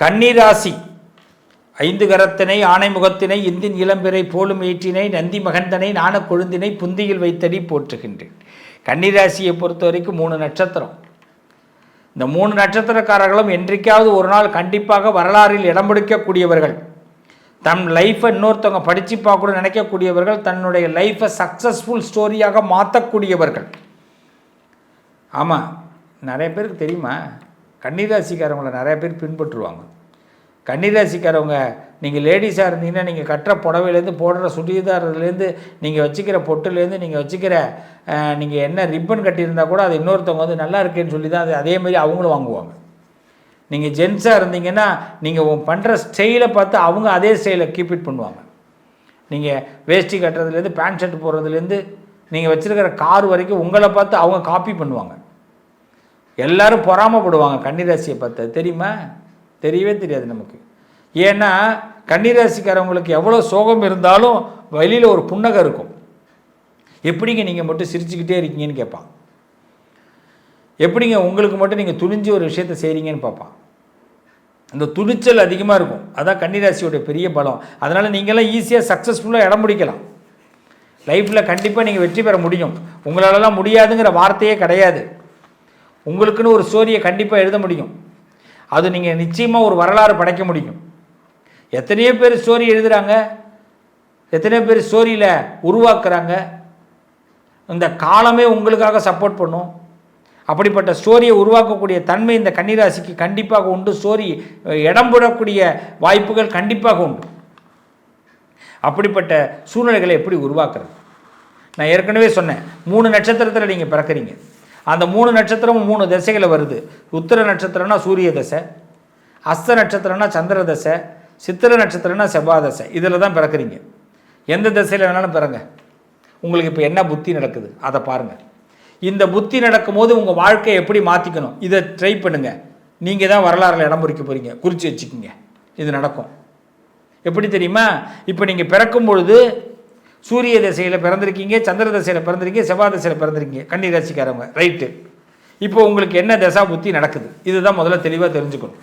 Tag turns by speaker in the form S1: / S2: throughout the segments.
S1: கன்னிராசி. ஐந்து கரத்தினை ஆணைமுகத்தினை இந்தின் இளம்பிறை போலும் ஏற்றினை நந்தி மகந்தனை நாண கொழுந்தினை புந்தியில் வைத்தடி போற்றுகின்றேன். கன்னிராசியை பொறுத்த வரைக்கும் மூணு நட்சத்திரம். இந்த மூணு நட்சத்திரக்காரர்களும் என்றைக்காவது ஒரு நாள் கண்டிப்பாக வரலாறில் இடம் பிடிக்கக்கூடியவர்கள். தன் லைஃப்பை இன்னொருத்தவங்க படித்து கூட நினைக்கக்கூடியவர்கள் தன்னுடைய லைஃப்பை சக்ஸஸ்ஃபுல் ஸ்டோரியாக மாற்றக்கூடியவர்கள் ஆமாம் நிறைய பேருக்கு தெரியுமா? கன்னிராசிக்காரவங்களை நிறைய பேர் பின்பற்றுவாங்க. கன்னிராசிக்காரவங்க நீங்கள் லேடிஸாக இருந்தீங்கன்னா நீங்கள் கட்டுற புடவையிலேருந்து போடுற சுடிதாரத்துலேருந்து நீங்கள் வச்சுக்கிற பொட்டுலேருந்து நீங்கள் வச்சுக்கிற நீங்கள் என்ன ரிப்பன் கட்டியிருந்தா கூட அது இன்னொருத்தவங்க வந்து நல்லா இருக்கேன்னு சொல்லி தான் அது அதே மாதிரி அவங்களும் வாங்குவாங்க. நீங்கள் ஜென்ஸாக இருந்தீங்கன்னா நீங்கள் பண்ணுற ஸ்டைலை பார்த்து அவங்க அதே ஸ்டைலை கீப் இட் பண்ணுவாங்க. நீங்கள் வேஷ்டி கட்டுறதுலேருந்து பேண்ட் ஷர்ட் போடுறதுலேருந்து நீங்கள் வச்சுருக்கிற கார் வரைக்கும் உங்களை பார்த்து அவங்க காப்பி பண்ணுவாங்க. எல்லாரும் பொறாமப்படுவாங்க கன்னிராசியை பார்த்தா. தெரியுமா? தெரியவே தெரியாது நமக்கு. ஏன்னா கன்னிராசிக்காரவங்களுக்கு எவ்வளோ சோகம் இருந்தாலும் வெளியில் ஒரு புன்னகம் இருக்கும். எப்படிங்க நீங்கள் மட்டும் சிரிச்சுக்கிட்டே இருக்கீங்கன்னு கேட்பான். எப்படிங்க உங்களுக்கு மட்டும் நீங்கள் துணிஞ்சு ஒரு விஷயத்த செய்கிறீங்கன்னு பார்ப்பான். அந்த துணிச்சல் அதிகமாக இருக்கும். அதான் கன்னிராசியோட பெரிய பலம். அதனால் நீங்களாம் ஈஸியாக சக்ஸஸ்ஃபுல்லாக இடம் பிடிக்கலாம். லைஃப்பில் கண்டிப்பாக நீங்கள் வெற்றி பெற முடியும். உங்களாலலாம் முடியாதுங்கிற வார்த்தையே கிடையாது. உங்களுக்குன்னு ஒரு ஸ்டோரியை கண்டிப்பாக எழுத முடியும். அது நீங்கள் நிச்சயமாக ஒரு வரலாறு படைக்க முடியும். எத்தனையோ பேர் ஸ்டோரி எழுதுகிறாங்க எத்தனையோ பேர் ஸ்டோரியில் உருவாக்குறாங்க. இந்த காலமே உங்களுக்காக சப்போர்ட் பண்ணும். அப்படிப்பட்ட ஸ்டோரியை உருவாக்கக்கூடிய தன்மை இந்த கன்னிராசிக்கு கண்டிப்பாக உண்டு. ஸ்டோரி இடம் போடக்கூடிய வாய்ப்புகள் கண்டிப்பாக உண்டு. அப்படிப்பட்ட சூழ்நிலைகளை எப்படி உருவாக்குறது? நான் ஏற்கனவே சொன்னேன். மூணு நட்சத்திரத்தில் நீங்கள் பிறக்கிறீங்க. அந்த மூணு நட்சத்திரமும் மூணு திசைகளை வருது. உத்திர நட்சத்திரம்னா சூரிய தசை அஸ்த நட்சத்திரம்னா சந்திர தசை சித்திர நட்சத்திரம்னா செவ்வாய் தசை. இதில் தான் பிறக்கிறீங்க. எந்த திசையில் வேணாலும் பிறங்க. உங்களுக்கு இப்போ என்ன புத்தி நடக்குது? அதை பாருங்கள் இந்த புத்தி நடக்கும்போது உங்கள் வாழ்க்கையை எப்படி மாற்றிக்கணும் இதை ட்ரை பண்ணுங்கள் நீங்கள் தான் வரலாறுல இடம் பொறிக்க போகிறீங்க குறித்து வச்சுக்கோங்க. இது நடக்கும். எப்படி தெரியுமா? இப்போ நீங்கள் பிறக்கும் பொழுது சூரிய திசையில் பிறந்திருக்கீங்க சந்திர திசையில் பிறந்திருக்கீங்க செவ்வாய் திசையில் பிறந்திருக்கீங்க. கன்னி ராசிக்காரவங்க ரைட்டு இப்போ உங்களுக்கு என்ன தசா புத்தி நடக்குது? இதுதான் முதல்ல தெளிவாக தெரிஞ்சுக்கணும்.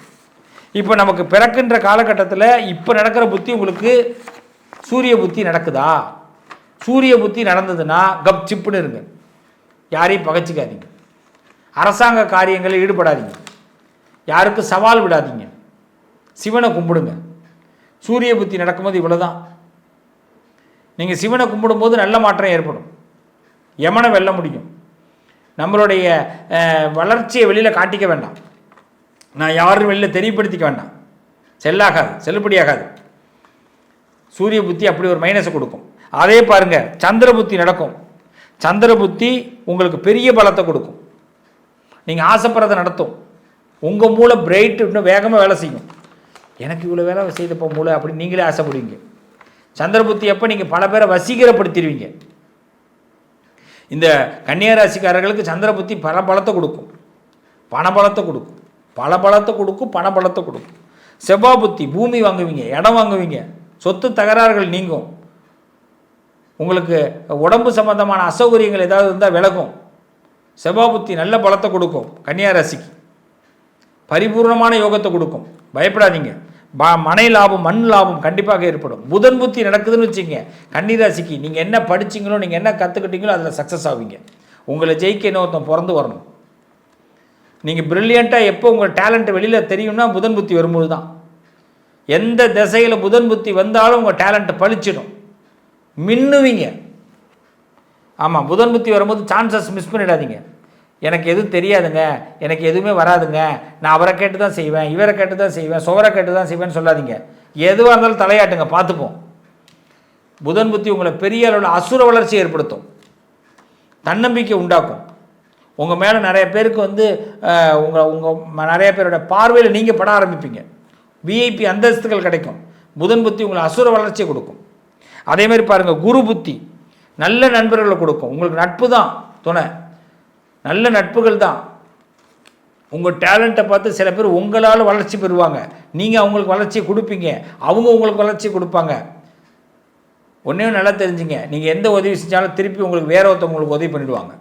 S1: இப்போ நமக்கு பிறக்கின்ற காலகட்டத்தில் இப்போ நடக்கிற புத்தி உங்களுக்கு சூரிய புத்தி நடக்குதா? சூரிய புத்தி நடந்ததுன்னா கப் சிப்புன்னு இருங்க. யாரையும் பகைச்சிக்காதீங்க. அரசாங்க காரியங்களில் ஈடுபடாதீங்க. யாருக்கும் சவால் விடாதீங்க. சிவனை கும்பிடுங்க. சூரிய புத்தி நடக்கும்போது இவ்வளோதான் நீங்கள் சிவனை கும்பிடும்போது நல்ல மாற்றம் ஏற்படும். யமனை வெல்ல முடியும். நம்மளுடைய வளர்ச்சியை வெளியில் காட்டிக்க வேண்டாம். நான் யாரும் வெளியில் தெரியப்படுத்திக்க வேண்டாம். செல்லாகாது செல்லுபடியாகாது. சூரிய புத்தி அப்படி ஒரு மைனஸை கொடுக்கும். அதே பாருங்கள் சந்திர புத்தி நடக்கும். சந்திர புத்தி உங்களுக்கு பெரிய பலத்தை கொடுக்கும். நீங்கள் ஆசைப்படுறதை நடத்தும். உங்கள் மூளை பிரைட் இன்னும் வேகமாக வேலை செய்யும். எனக்கு இவ்வளோ வேலை செய்தப்போ மூளை அப்படின்னு நீங்களே ஆசைப்படுவீங்க. சந்திரபுத்தி எப்போ நீங்கள் பல பேரை வசீகரப்படுத்திடுவீங்க. இந்த கன்னியராசிக்காரர்களுக்கு சந்திரபுத்தி பல பலத்தை கொடுக்கும். பணபலத்தை கொடுக்கும். பல பலத்தை கொடுக்கும் பணபலத்தை கொடுக்கும். செவ்வாய் புத்தி பூமி வாங்குவீங்க இடம் வாங்குவீங்க. சொத்து தகராறுகள் நீங்கும். உங்களுக்கு உடம்பு சம்பந்தமான அசௌகரியங்கள் ஏதாவது இருந்தால் விலகும். செவ்வாய் புத்தி நல்ல பலத்தை கொடுக்கும் கன்னியாராசிக்கு. பரிபூர்ணமான யோகத்தை கொடுக்கும். பயப்படாதீங்க. மனை லாபம் மண் லாபம் கண்டிப்பாக ஏற்படும். புதன் புத்தி நடக்குதுன்னு வச்சுங்க கன்னிராசிக்கு நீங்கள் என்ன படிச்சீங்களோ நீங்கள் என்ன கற்றுக்கிட்டீங்களோ அதில் சக்ஸஸ் ஆவீங்க. உங்களை ஜெயிக்க இன்னொருத்தன் பிறந்து வரணும். நீங்கள் ப்ரில்லியண்ட்டாக எப்போ உங்கள் டேலண்ட் வெளியில் தெரியும்னா புதன் புத்தி வரும்போது தான். எந்த திசையில் புதன் புத்தி வந்தாலும் உங்கள் டேலண்ட்டை பளிச்சிடும் மின்னுவீங்க. ஆமாம் புதன் புத்தி வரும்போது சான்சஸ் மிஸ் பண்ணிடாதீங்க. எனக்கு எதுவும் தெரியாதுங்க. எனக்கு எதுவுமே வராதுங்க. நான் அவரை கேட்டு தான் செய்வேன் இவரை கேட்டு தான் செய்வேன் சுவரை கேட்டு தான் செய்வேன்னு சொல்லாதீங்க. எதுவாக இருந்தாலும் தலையாட்டுங்க பார்த்துப்போம். புதன் புத்தி உங்களை பெரிய அளவில் அசுர வளர்ச்சி ஏற்படுத்தும். தன்னம்பிக்கை உண்டாக்கும். உங்கள் மேலே நிறைய பேருக்கு வந்து உங்கள் உங்கள் நிறைய பேரோட பார்வையில் நீங்கள் பட ஆரம்பிப்பீங்க. விஐபி அந்தஸ்துகள் கிடைக்கும். புதன் புத்தி உங்களை அசுர வளர்ச்சியை கொடுக்கும். அதே மாதிரி பாருங்கள் குரு புத்தி நல்ல நண்பர்களை கொடுக்கும். உங்களுக்கு நட்பு தான் துணை. நல்ல நட்புகள் தான். உங்கள் டேலண்ட்டை பார்த்து சில பேர் உங்களால் வளர்ச்சி பெறுவாங்க. நீங்கள் அவங்களுக்கு வளர்ச்சியை கொடுப்பீங்க. அவங்க உங்களுக்கு வளர்ச்சி கொடுப்பாங்க. ஒன்றையும் நல்லா தெரிஞ்சுங்க. நீங்கள் எந்த உதவி செஞ்சாலும் திருப்பி உங்களுக்கு வேற ஒருத்தவங்களுக்கு உதவி பண்ணிடுவாங்க.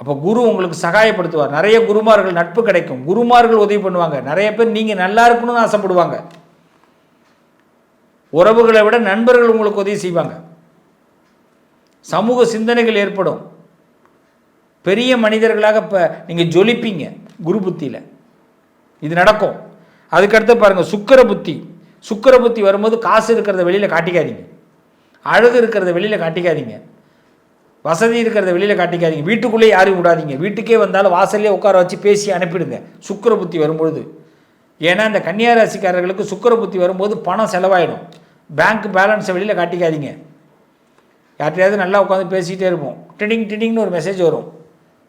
S1: அப்போ குரு உங்களுக்கு சகாயப்படுத்துவார். நிறைய குருமார்கள் நட்பு கிடைக்கும். குருமார்கள் உதவி பண்ணுவாங்க. நிறைய பேர் நீங்கள் நல்லா இருக்கணும்னு ஆசைப்படுவாங்க. உறவுகளை விட நண்பர்கள் உங்களுக்கு உதவி செய்வாங்க. சமூக சிந்தனைகள் ஏற்படும். பெரிய மனிதர்களாக இப்போ நீங்கள் ஜொலிப்பீங்க குரு புத்தியில். இது நடக்கும். அதுக்கடுத்து பாருங்கள் சுக்கிர புத்தி. சுக்கிர புத்தி வரும்போது காசு இருக்கிறத வெளியில் காட்டிக்காதீங்க. அழகு இருக்கிறத வெளியில் காட்டிக்காதீங்க. வசதி இருக்கிறத வெளியில் காட்டிக்காதீங்க. வீட்டுக்குள்ளே யாரையும் விடாதீங்க. வீட்டுக்கே வந்தாலும் வாசல்லே உட்கார வச்சு பேசி அனுப்பிடுங்க. சுக்கிர புத்தி வரும்பொழுது. ஏன்னா இந்த கன்னியாராசிக்காரர்களுக்கு சுக்கர சுக்கிர புத்தி வரும்போது பணம் செலவாயிடும். பேங்க் பேலன்ஸை வெளியில் காட்டிக்காதீங்க. யார்கிட்டயாவது நல்லா உட்காந்து பேசிக்கிட்டே இருப்போம். டிடிங் டிடிங்னு ஒரு மெசேஜ் வரும்.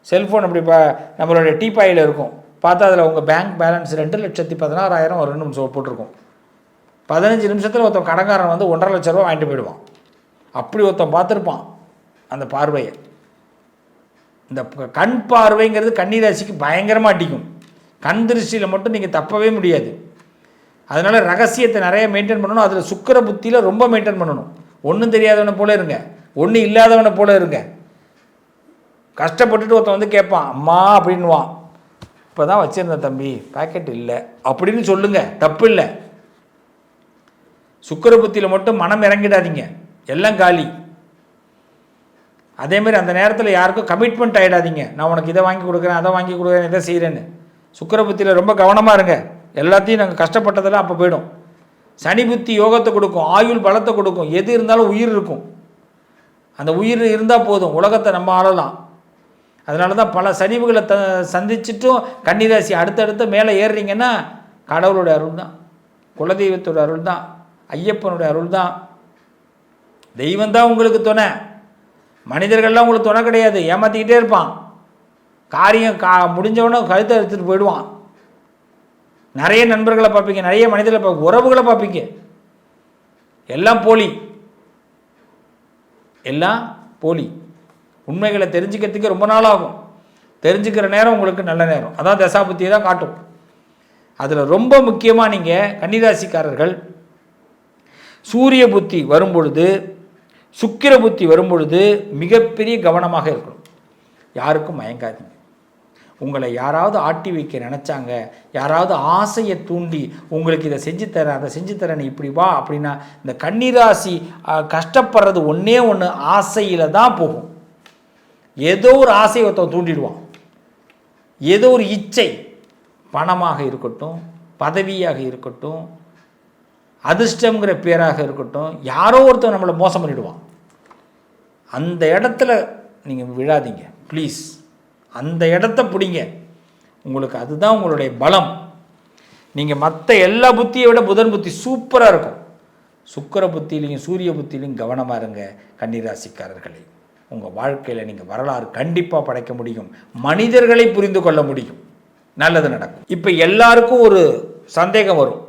S1: செல்ஃபோன் அப்படி பா நம்மளோட டீபாயில் இருக்கும். பார்த்தா அதில் உங்கள் பேங்க் பேலன்ஸ் ரெண்டு லட்சத்தி பதினாறாயிரம் ஒரு ரெண்டு நிமிஷம் போட்டிருக்கும். பதினஞ்சு நிமிஷத்தில் ஒருத்தன் கடங்காரன் வந்து ஒன்றரை லட்ச ரூபா வாங்கிட்டு போயிடுவான். அப்படி ஒருத்தன் பார்த்துருப்பான் அந்த பார்வையை. இந்த கண் பார்வைங்கிறது கன்னிராசிக்கு பயங்கரமாக அடிக்கும். கண் திருஷ்டியில் மட்டும் நீங்கள் தப்பவே முடியாது. அதனால் ரகசியத்தை நிறைய மெயின்டைன் பண்ணணும். அதில் சுக்கர புத்தியில் ரொம்ப மெயின்டைன் பண்ணணும். ஒன்றும் தெரியாதவனை போல இருங்க. ஒன்றும் இல்லாதவனை போல இருங்க. கஷ்டப்பட்டுட்டு ஒருத்தன் வந்து கேட்பான் அம்மா அப்படின்னுவான். இப்போ தான் வச்சுருந்தேன் தம்பி பாக்கெட் இல்லை. அப்படின்னு சொல்லுங்க தப்பு இல்லை. சுக்கிர புத்தியில் மட்டும் மனம் இறங்கிடாதீங்க எல்லாம் காலி. அதேமாரி அந்த நேரத்தில் யாருக்கும் கமிட்மெண்ட் ஆகிடாதீங்க நான் உனக்கு இதை வாங்கி கொடுக்குறேன் அதை வாங்கி கொடுக்குறேன் இதை செய்கிறேன்னு சுக்கிர புத்தியில் ரொம்ப கவனமாக இருங்க. எல்லாத்தையும் நாங்கள் கஷ்டப்பட்டதெல்லாம் அப்போ போயிடும். சனி புத்தி யோகத்தை கொடுக்கும் ஆயுள் பலத்தை கொடுக்கும். எது இருந்தாலும் உயிர் இருக்கும். அந்த உயிர் இருந்தால் போதும். உலகத்தை நம்ம ஆளலாம். அதனால தான் பல சரிவுகளை த சந்திச்சிட்டும் கன்னிராசி அடுத்தடுத்து மேலே ஏறுறீங்கன்னா கடவுளுடைய அருள் தான் குலதெய்வத்தோட அருள் தான் ஐயப்பனுடைய அருள் தான் தெய்வம் தான் உங்களுக்கு துணை. மனிதர்கள்லாம் உங்களுக்கு துணை கிடையாது. ஏமாற்றிக்கிட்டே இருப்பான். காரியம் கா முடிஞ்சவொடனே கழுத்தை எடுத்துகிட்டு போயிடுவான். நிறைய நண்பர்களை பார்ப்பீங்க நிறைய மனிதர்களை பார்ப்ப உறவுகளை பார்ப்பீங்க. எல்லாம் போலி. எல்லாம் போலி. உண்மைகளை தெரிஞ்சுக்கிறதுக்கு ரொம்ப நாள் ஆகும் தெரிஞ்சுக்கிற நேரம் உங்களுக்கு நல்ல நேரம். அதான் தசாபுத்தியை தான் காட்டும். அதில் ரொம்ப முக்கியமாக நீங்கள் கன்னிராசிக்காரர்கள் சூரிய புத்தி வரும்பொழுது சுக்கிர புத்தி வரும்பொழுது மிகப்பெரிய கவனமாக இருக்கணும். யாருக்கும் மயங்காதீங்க. உங்களை யாராவது ஆட்டி வைக்க நினச்சாங்க யாராவது ஆசையை தூண்டி உங்களுக்கு இதை செஞ்சு தரேன் அதை செஞ்சு தரேன் இப்படி வா அப்படின்னா இந்த கன்னிராசி கஷ்டப்படுறது ஒன்றே ஒன்று ஆசையில் தான் போகும். ஏதோ ஒரு ஆசையை ஒருத்தன் தூண்டிடுவான். ஏதோ ஒரு இச்சை பணமாக இருக்கட்டும் பதவியாக இருக்கட்டும் அதிர்ஷ்டங்கிற பேராக இருக்கட்டும் யாரோ ஒருத்தன் நம்மளை மோசம் பண்ணிடுவான். அந்த இடத்துல நீங்கள் விழாதீங்க. ப்ளீஸ் அந்த இடத்த பிடிங்க. உங்களுக்கு அதுதான் உங்களுடைய பலம். நீங்கள் மற்ற எல்லா புத்தியை விட புதன் புத்தி சூப்பராக இருக்கும். சுக்கிர புத்தியிலையும் சூரிய புத்தியிலையும் கவனமாக இருங்க. கன்னிராசிக்காரர்களே. உங்கள் வாழ்க்கையில் நீங்கள் வரலாறு கண்டிப்பாக படைக்க முடியும். மனிதர்களை புரிந்து கொள்ள முடியும். நல்லது நடக்கும். இப்போ எல்லாருக்கும் ஒரு சந்தேகம் வரும்.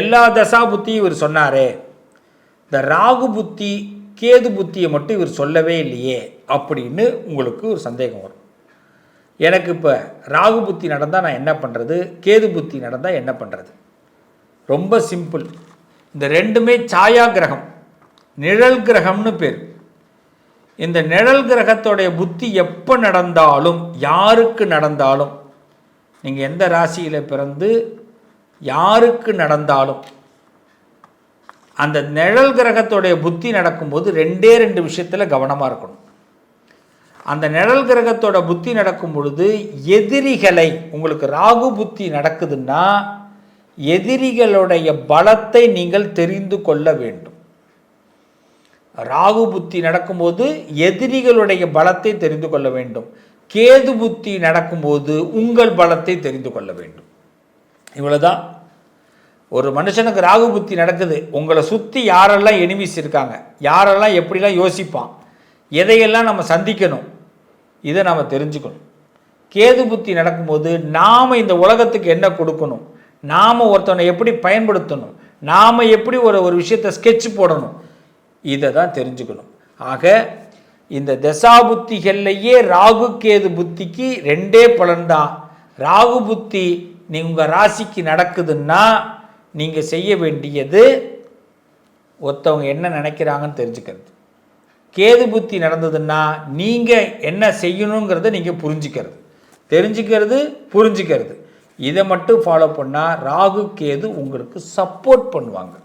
S1: எல்லா தசா புத்தியும் இவர் சொன்னாரே. இந்த ராகு புத்தி கேது புத்தியை மட்டும் இவர் சொல்லவே இல்லையே அப்படின்னு உங்களுக்கு ஒரு சந்தேகம் வரும். எனக்கு இப்போ ராகு புத்தி நடந்தால் நான் என்ன பண்ணுறது கேது புத்தி நடந்தால் என்ன பண்ணுறது ரொம்ப சிம்பிள். இந்த ரெண்டுமே சாயா கிரகம் நிழல் கிரகம்னு பேர். இந்த நிழல் கிரகத்தோடைய புத்தி எப்போ நடந்தாலும் யாருக்கு நடந்தாலும் நீங்கள் எந்த ராசியில் பிறந்து யாருக்கு நடந்தாலும் அந்த நிழல் கிரகத்தோடைய புத்தி நடக்கும்போது ரெண்டே ரெண்டு விஷயத்தில் கவனமாக இருக்கணும். அந்த நிழல் கிரகத்தோட புத்தி நடக்கும் பொழுது எதிரிகளை உங்களுக்கு ராகு புத்தி நடக்குதுன்னா எதிரிகளுடைய பலத்தை நீங்கள் தெரிந்து கொள்ள வேண்டும். ராகு புத்தி நடக்கும்போது எதிரிகளுடைய பலத்தை தெரிந்து கொள்ள வேண்டும். கேது புத்தி நடக்கும்போது உங்கள் பலத்தை தெரிந்து கொள்ள வேண்டும். இவ்வளோதான் ஒரு மனுஷனுக்கு ராகு புத்தி நடக்குது. உங்களை சுற்றி யாரெல்லாம் எனிமிஸ் இருக்காங்க? யாரெல்லாம் எப்படிலாம் யோசிப்பான்? எதையெல்லாம் நம்ம சந்திக்கணும்? இதை நம்ம தெரிஞ்சுக்கணும். கேது புத்தி நடக்கும்போது நாம் இந்த உலகத்துக்கு என்ன கொடுக்கணும்? நாம் ஒருத்தவனை எப்படி பயன்படுத்தணும்? நாம் எப்படி ஒரு ஒரு விஷயத்தை ஸ்கெட்ச் போடணும்? இதை தான் தெரிஞ்சுக்கணும். ஆக இந்த தசாபுத்திகள்லையே ராகு கேது புத்திக்கு ரெண்டே பலன்தான் ராகு புத்தி நீ உங்கள் ராசிக்கு நடக்குதுன்னா நீங்கள் செய்ய வேண்டியது ஒருத்தவங்க என்ன நினைக்கிறாங்கன்னு தெரிஞ்சுக்கிறது. கேது புத்தி நடந்ததுன்னா நீங்கள் என்ன செய்யணுங்கிறத நீங்கள் புரிஞ்சுக்கிறது. தெரிஞ்சுக்கிறது புரிஞ்சுக்கிறது. இதை மட்டும் ஃபாலோ பண்ணால் ராகு கேது உங்களுக்கு சப்போர்ட் பண்ணுவாங்க.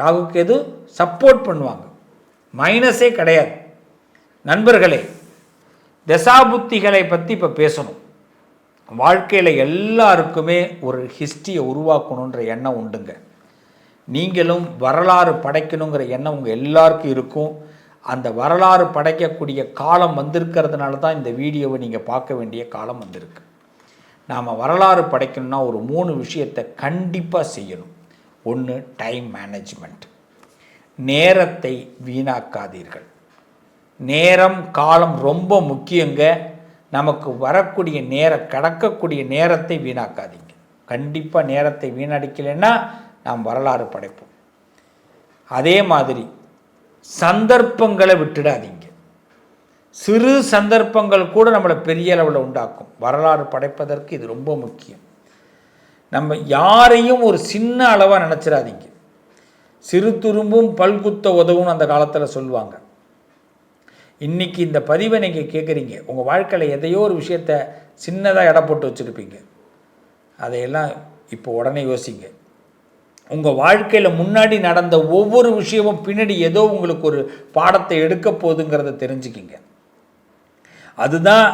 S1: ராகுக்கு எது சப்போர்ட் பண்ணுவாங்க மைனஸே கிடையாது. நண்பர்களே தசாபுத்திகளை பற்றி இப்போ பேசணும். வாழ்க்கையில் எல்லாருக்குமே ஒரு ஹிஸ்ட்ரியை உருவாக்கணுன்ற எண்ணம் உண்டுங்க. நீங்களும் வரலாறு படைக்கணுங்கிற எண்ணம் உங்கள் எல்லாருக்கும் இருக்கும். அந்த வரலாறு படைக்கக்கூடிய காலம் வந்திருக்கிறதுனால தான் இந்த வீடியோவை நீங்கள் பார்க்க வேண்டிய காலம் வந்திருக்கு. நாம் வரலாறு படைக்கணும்னா ஒரு மூணு விஷயத்தை கண்டிப்பாக செய்யணும். ஒன்று டைம் மேனேஜ்மெண்ட் நேரத்தை வீணாக்காதீர்கள். நேரம் காலம் ரொம்ப முக்கியங்க. நமக்கு வரக்கூடிய நேர கடக்கக்கூடிய நேரத்தை வீணாக்காதீங்க. கண்டிப்பாக நேரத்தை வீணடிக்கலைன்னா நாம் வரலாறு படைப்போம். அதே மாதிரி சந்தர்ப்பங்களை விட்டுடாதீங்க. சிறு சந்தர்ப்பங்கள் கூட நம்மளை பெரிய அளவில் உண்டாக்கும். வரலாறு படைப்பதற்கு இது ரொம்ப முக்கியம். நம்ம யாரையும் ஒரு சின்ன அளவாக நினச்சிடாதீங்க சிறு துரும்பும் பல்குத்த உதவும் அந்த காலத்தில் சொல்லுவாங்க. இன்றைக்கி இந்த பதிவை நீங்கள் கேட்குறீங்க உங்கள் வாழ்க்கையில் எதையோ ஒரு விஷயத்த சின்னதாக எடை போட்டு வச்சுருப்பீங்க. அதையெல்லாம் இப்போ உடனே யோசிங்க. உங்கள் வாழ்க்கையில் முன்னாடி நடந்த ஒவ்வொரு விஷயமும் பின்னாடி ஏதோ உங்களுக்கு ஒரு பாடத்தை எடுக்க போகுதுங்கிறத தெரிஞ்சுக்கிங்க. அதுதான்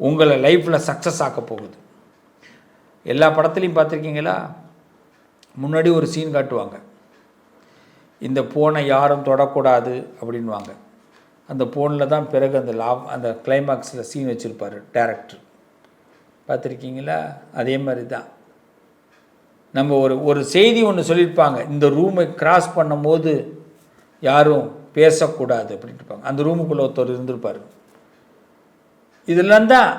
S1: உங்களை லைஃப்பில் சக்ஸஸ் ஆக்க போகுது. எல்லா படத்துலையும் பார்த்துருக்கீங்களா? முன்னாடி ஒரு சீன் காட்டுவாங்க. இந்த ஃபோனை யாரும் தொடக்கூடாது அப்படின்வாங்க அந்த ஃபோனில் தான் பிறகு அந்த லா அந்த கிளைமாக்ஸில் சீன் வச்சுருப்பார் டேரக்டர் பார்த்துருக்கீங்களா? அதே மாதிரி தான். நம்ம ஒரு ஒரு செய்தி ஒன்று சொல்லியிருப்பாங்க. இந்த ரூமை கிராஸ் பண்ணும்போது யாரும் பேசக்கூடாது அப்படின்ட்டு இருப்பாங்க அந்த ரூமுக்குள்ளே ஒருத்தர் இருந்திருப்பார். இதெல்லாம் தான்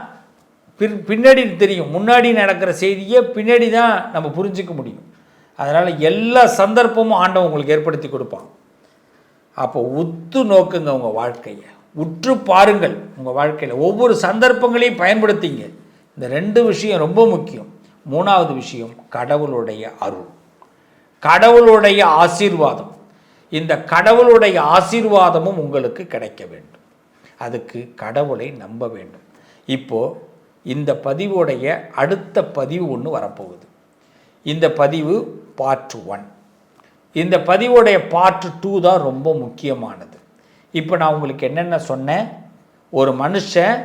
S1: பின் பின்னாடி தெரியும். முன்னாடி நடக்கிற செய்தியை பின்னாடி தான் நம்ம புரிஞ்சிக்க முடியும். அதனால் எல்லா சந்தர்ப்பமும் ஆண்டவன் உங்களுக்கு ஏற்படுத்தி கொடுப்பான். அப்போ உத்து நோக்குங்க உங்கள் வாழ்க்கையை. உற்று பாருங்கள் உங்கள் வாழ்க்கையில். ஒவ்வொரு சந்தர்ப்பங்களையும் பயன்படுத்திங்க. இந்த ரெண்டு விஷயம் ரொம்ப முக்கியம். மூணாவது விஷயம் கடவுளுடைய அருள். கடவுளுடைய ஆசீர்வாதம். இந்த கடவுளுடைய ஆசீர்வாதமும் உங்களுக்கு கிடைக்க வேண்டும். அதுக்கு கடவுளை நம்ப வேண்டும். இப்போது இந்த பதிவுடைய அடுத்த பதிவு ஒன்று வரப்போகுது. இந்த பதிவு பார்ட் ஒன் இந்த பதிவுடைய பார்ட் டூ தான் ரொம்ப முக்கியமானது. இப்போ நான் உங்களுக்கு என்னென்ன சொன்னேன்? ஒரு மனுஷன்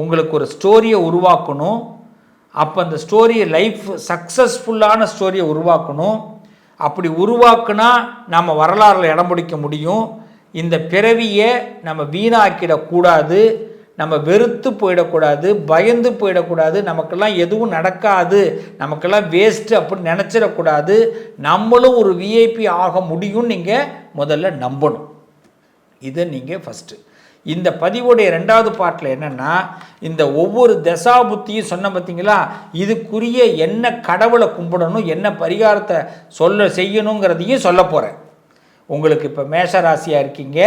S1: உங்களுக்கு ஒரு ஸ்டோரியை உருவாக்கணும். அப்போ அந்த ஸ்டோரியை லைஃப் சக்ஸஸ்ஃபுல்லான ஸ்டோரியை உருவாக்கணும். அப்படி உருவாக்குனா நம்ம வரலாறில் இடம் பிடிக்க முடியும். இந்த பிறவியை நம்ம வீணாக்கிடக்கூடாது. நம்ம வெறுத்து போயிடக்கூடாது பயந்து போயிடக்கூடாது நமக்கெல்லாம் எதுவும் நடக்காது நமக்கெல்லாம் வேஸ்ட்டு அப்படின்னு நினச்சிடக்கூடாது. நம்மளும் ஒரு விஐபி ஆக முடியும்னு நீங்கள் முதல்ல நம்பணும். இதை நீங்கள் ஃபஸ்ட்டு இந்த பதிவுடைய ரெண்டாவது பாட்டில் என்னென்னா இந்த ஒவ்வொரு தசா புத்தியும் சொன்ன பார்த்தீங்களா இதுக்குரிய என்ன கடவுளை கும்பிடணும் என்ன பரிகாரத்தை சொல்ல செய்யணுங்கிறதையும் சொல்ல போகிறேன் உங்களுக்கு இப்போ மேஷ ராசியாக இருக்கீங்க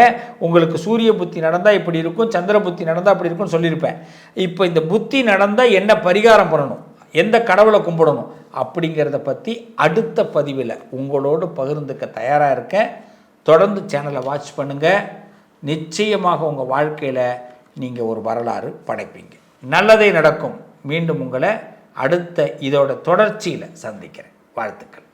S1: உங்களுக்கு சூரிய புத்தி நடந்தால் இப்படி இருக்கும் சந்திர புத்தி நடந்தால் அப்படி இருக்கும்னு சொல்லியிருப்பேன். இப்போ இந்த புத்தி நடந்தால் என்ன பரிகாரம் பண்ணணும் எந்த கடவுளை கும்பிடணும் அப்படிங்கிறத பற்றி அடுத்த பதிவில் உங்களோடு பகிர்ந்துக்க தயாராக இருக்கேன். தொடர்ந்து சேனலை வாட்ச் பண்ணுங்கள் நிச்சயமாக உங்கள் வாழ்க்கையில் நீங்கள் ஒரு வரலாறு படைப்பீங்க. நல்லதே நடக்கும். மீண்டும் உங்களை அடுத்த இதோட தொடர்ச்சியில் சந்திக்கிறேன். வாழ்த்துக்கள்.